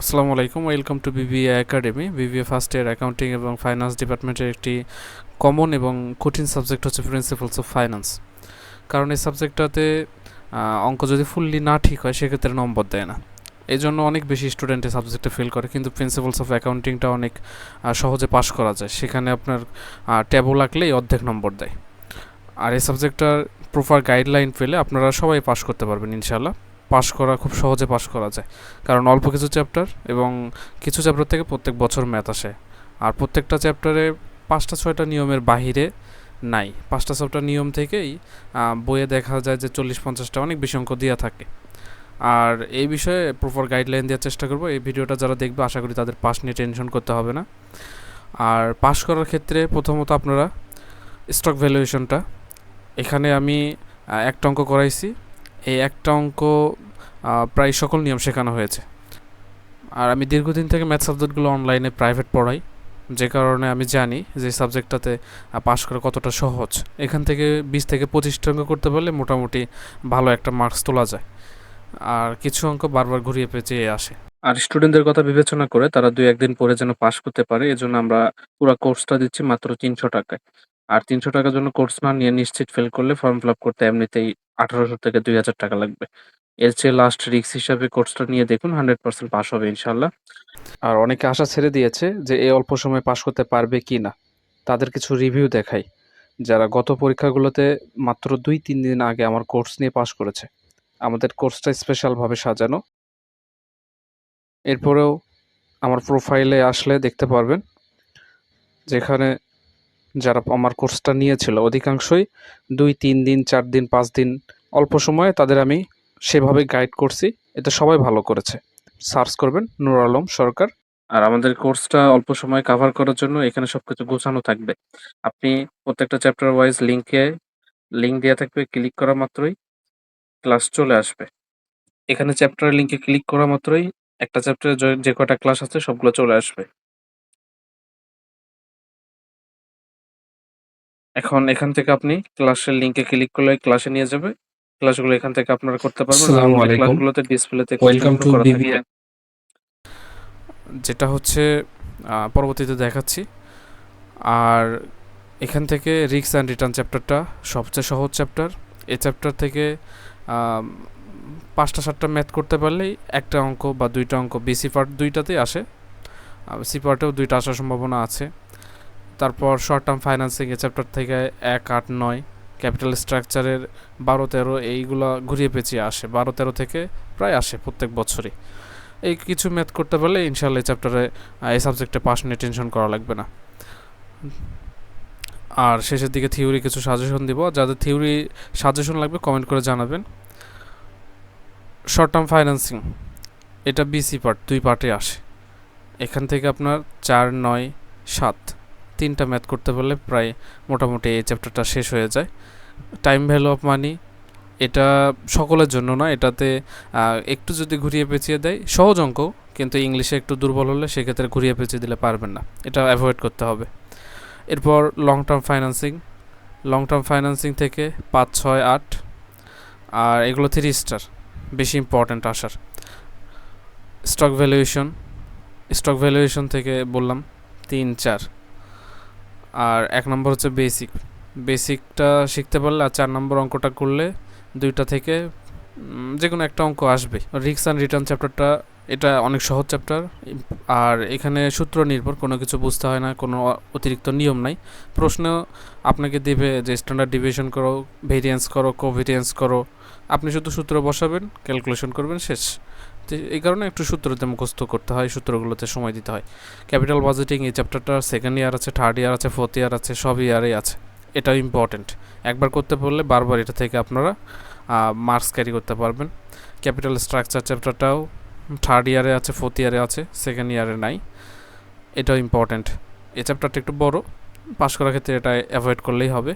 আসসালামু আলাইকুম, welcome to BBA academy. BBA first year accounting এবং ফাইন্যান্স ডিপার্টমেন্টের একটি কমন এবং কঠিন সাবজেক্ট হচ্ছে প্রিন্সিপালস অফ ফাইন্যান্স কারণ এই সাবজেক্টটাতে অঙ্ক যদি ফুললি না ঠিক হয়, সেক্ষেত্রে নম্বর দেয় না। এই জন্য অনেক বেশি স্টুডেন্ট এই সাবজেক্টে ফেল করে। কিন্তু প্রিন্সিপালস অফ অ্যাকাউন্টিংটা অনেক সহজে পাশ করা যায়। সেখানে আপনার ট্যাবও লাগলেই অর্ধেক নম্বর দেয়। আর এই সাবজেক্টটার প্রপার গাইডলাইন পেলে আপনারা সবাই পাশ করতে পারবেন ইনশাল্লাহ পাশ করা, খুব সহজে পাশ করা যায়। কারণ অল্প কিছু চ্যাপ্টার এবং কিছু চ্যাপ্টার থেকে প্রত্যেক বছর ম্যাথ আসে। আর প্রত্যেকটা চ্যাপ্টারে পাঁচটা, ছয়টা নিয়মের বাহিরে নাই। পাঁচটা, ছয়টা নিয়ম থেকেই বইয়ে দেখা যায় যে চল্লিশ, পঞ্চাশটা অনেক বেশি অঙ্ক দেওয়া থাকে। আর এই বিষয়ে প্রপার গাইডলাইন দেওয়ার চেষ্টা করব। এই ভিডিওটা যারা দেখবে, আশা করি তাদের পাশ নিয়ে টেনশন করতে হবে না। আর পাশ করার ক্ষেত্রে প্রথমত আপনারা স্টক ভ্যালুয়েশনটা এখানে আমি একটা অঙ্ক করাইছি। এই একটা অঙ্ক প্রায় সকল নিয়ম শেখানো হয়েছে। আর আমি দীর্ঘদিন থেকে ম্যাথ সাবজেক্টগুলো অনলাইনে প্রাইভেট পড়াই, যে কারণে আমি জানি যে সাবজেক্টটাতে পাশ করা কতটা সহজ। এখান থেকে বিশ থেকে পঁচিশটা অঙ্ক করতে পারলে মোটামুটি ভালো একটা মার্কস তোলা যায়। আর কিছু অঙ্ক বারবার ঘুরিয়ে পেঁচিয়ে আসে। আর স্টুডেন্টদের কথা বিবেচনা করে তারা দুই একদিন পরে যেন পাশ করতে পারে, এজন্য আমরা পুরো কোর্সটা দিচ্ছি মাত্র তিনশো টাকায়। আর তিনশো টাকার জন্য কোর্স না নিয়ে নিশ্চিত ফেল করলে ফর্ম ফিল আপ করতে এমনিতেই আঠারোশো থেকে দুই হাজার টাকা লাগবে। এর চেয়ে লাস্ট রিক্স হিসাবে কোর্সটা নিয়ে দেখুন হান্ড্রেড পার্সেন্ট পাস হবে ইনশাল্লাহ আর অনেকে আশা ছেড়ে দিয়েছে যে এই অল্প সময় পাশ করতে পারবে কি না। তাদের কিছু রিভিউ দেখাই। যারা গত পরীক্ষাগুলোতে মাত্র দুই, তিন দিন আগে আমার কোর্স নিয়ে পাশ করেছে, আমাদের কোর্সটা স্পেশালভাবে সাজানো। এরপরেও আমার প্রোফাইলে আসলে দেখতে পারবেন, যেখানে যারা আমার কোর্সটা নিয়েছিল, অধিকাংশই দুই, তিন দিন, চার দিন, পাঁচ দিন অল্প সময়ে তাদের আমি সেভাবে গাইড করছি। এতে সবাই ভালো করেছে। সার্চ করবেন নুর আলম সরকার। আর আমাদের কোর্সটা অল্প সময় কাভার করার জন্য এখানে সবকিছু গোছানো থাকবে। আপনি প্রত্যেকটা চ্যাপ্টার ওয়াইজ লিঙ্কে লিঙ্ক দেওয়া থাকবে ক্লিক করা মাত্রই ক্লাস চলে আসবে। এখানে চ্যাপ্টার লিঙ্কে ক্লিক করা মাত্রই একটা চ্যাপ্টারে যে কটা ক্লাস আছে সবগুলো চলে আসবে। এখন এখান থেকে আপনি ক্লাসের লিংকে ক্লিক করলে ক্লাসে নিয়ে যাবে। ক্লাসগুলো এখান থেকে আপনারা করতে পারবেন। আসসালামু আলাইকুম। ক্লাসগুলোতে ডিসপ্লেতে Welcome to BBA যেটা হচ্ছে আহ, পরবর্তীতে দেখাচ্ছি। আর এখান থেকে রিক্স অ্যান্ড রিটার্ন চ্যাপ্টারটা সবচেয়ে সহজ চ্যাপ্টার এই চ্যাপ্টার থেকে আম, পাঁচটা সাতটা ম্যাথ করতে পারলেই একটা অঙ্ক বা দুইটা অঙ্ক বিসি পার্ট দুইটাতেই আসে। সি পার্টেও দুইটা আসার সম্ভাবনা আছে। তারপর শর্ট টার্ম ফাইন্যান্সিং এই চ্যাপ্টার থেকে এক, আট, নয় ক্যাপিটাল স্ট্রাকচারের বারো, তেরো এইগুলো ঘুরিয়ে পেঁচিয়ে আসে। বারো, তেরো থেকে প্রায় আসে প্রত্যেক বছরই। এই কিছু ম্যাথ করতে পারলে ইনশাল্লাহ এই চ্যাপ্টারে এই সাবজেক্টে পাস নিয়ে টেনশন করা লাগবে না। আর শেষের দিকে থিওরি কিছু সাজেশন দিব। যাদের থিওরি সাজেশন লাগবে কমেন্ট করে জানাবেন। শর্ট টার্ম ফাইন্যান্সিং এটা বিসি পার্ট দুই পার্টে আসে। এখান থেকে আপনার চার, নয়, সাত। তিনটা ম্যাথ করতে পারলে প্রায় মোটামুটি এই চ্যাপ্টারটা শেষ হয়ে যায়। টাইম ভ্যালু অফ মানি এটা সকলের জন্য না, এটাতে একটু যদি ঘুরিয়ে পেঁচিয়ে দেয়, সহজ অঙ্ক, কিন্তু ইংলিশে একটু দুর্বল হলে সেক্ষেত্রে ঘুরিয়ে পেঁচিয়ে দিলে পারবেন না। এটা অ্যাভয়েড করতে হবে। এরপর long term financing long term financing থেকে পাঁচ, ছয়, আট, আর এগুলো থ্রি স্টার বেশি ইম্পর্ট্যান্ট আসার। স্টক ভ্যালুয়েশন স্টক ভ্যালুয়েশন থেকে বললাম তিন, চার। আর এক নম্বর হচ্ছে বেসিক বেসিকটা শিখতে পারলে আর চার নম্বর অঙ্কটা করলে দুইটা থেকে যে কোনো একটা অঙ্ক আসবে। রিক্স অ্যান্ড রিটার্ন চ্যাপ্টারটা এটা অনেক সহজ চ্যাপ্টার আর এখানে সূত্র নির্ভর, কোনো কিছু বুঝতে হয় না, কোনো অতিরিক্ত নিয়ম নাই। প্রশ্ন আপনাকে দেবে যে স্ট্যান্ডার্ড ডিভিশন করো ভেরিয়েন্স করো কোভেরিয়েন্স করো। আপনি শুধু সূত্র বসাবেন ক্যালকুলেশন করবেন, শেষ। এই কারণে একটু সূত্রতে মুখস্থ করতে হয়, সূত্রগুলোতে সময় দিতে হয়। ক্যাপিটাল বাজেটিং এই চ্যাপ্টারটা সেকেন্ড ইয়ার আছে থার্ড ইয়ার আছে ফোর্থ ইয়ার আছে, সব ইয়ারেই আছে। এটাও ইম্পর্টেন্ট একবার করতে পারলে বারবার এটা থেকে আপনারা মার্কস ক্যারি করতে পারবেন। ক্যাপিটাল স্ট্রাকচার চ্যাপ্টারটাও থার্ড ইয়ারে আছে ফোর্থ ইয়ারে আছে সেকেন্ড ইয়ারে নাই। এটাও ইম্পর্ট্যান্ট এ চ্যাপ্টারটা একটু বড়। পাস করার ক্ষেত্রে এটা অ্যাভয়েড করলেই হবে।